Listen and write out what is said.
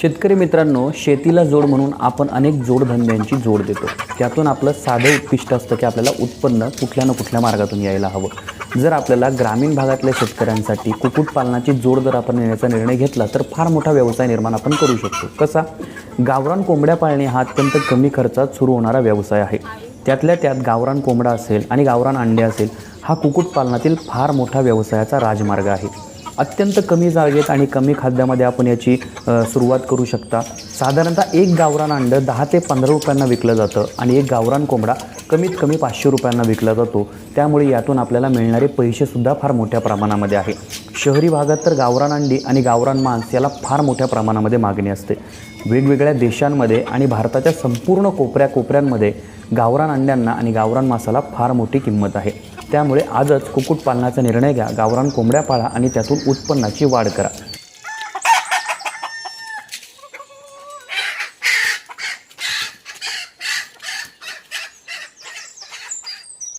शेतकरी मित्रांनो शेतीला जोड म्हणून आपण अनेक जोडधंद्यांची जोड देतो. त्यातून आपलं साधं उद्दिष्ट असतं की आपल्याला उत्पन्न कुठल्या ना कुठल्या मार्गातून यायला हवं. जर आपल्याला ग्रामीण भागातल्या शेतकऱ्यांसाठी कुक्कुटपालनाची जोड जर आपण नेण्याचा निर्णय घेतला तर फार मोठा व्यवसाय निर्माण आपण करू शकतो. कसा? गावरान कोंबड्या पाळणे हा अत्यंत कमी खर्चात सुरू होणारा व्यवसाय आहे. त्यातल्या त्यात गावरान कोंबडा असेल आणि गावरान अंडे असेल हा कुक्कुटपालनातील फार मोठा व्यवसायाचा राजमार्ग आहे. अत्यंत कमी जागेत आणि कमी खाद्यामध्ये आपण याची सुरुवात करू शकता. साधारणतः एक गावरान अंडं दहा ते पंधरा रुपयांना विकलं जातं आणि एक गावरान कोंबडा कमीत कमी पाचशे रुपयांना विकला जातो. त्यामुळे यातून आपल्याला मिळणारे पैसेसुद्धा फार मोठ्या प्रमाणामध्ये आहे. शहरी भागात तर गावरान अंडी आणि गावरान मांस याला फार मोठ्या प्रमाणामध्ये मागणी असते. वेगवेगळ्या देशांमध्ये आणि भारताच्या संपूर्ण कोपऱ्या कोपऱ्यांमध्ये गावरान अंड्यांना आणि गावरान मासाला फार मोठी किंमत आहे. त्यामुळे आजच कुक्कुटपालनाचा निर्णय घ्या गावरान कोंबड्या पाळा आणि त्यातून उत्पन्नाची वाढ करा.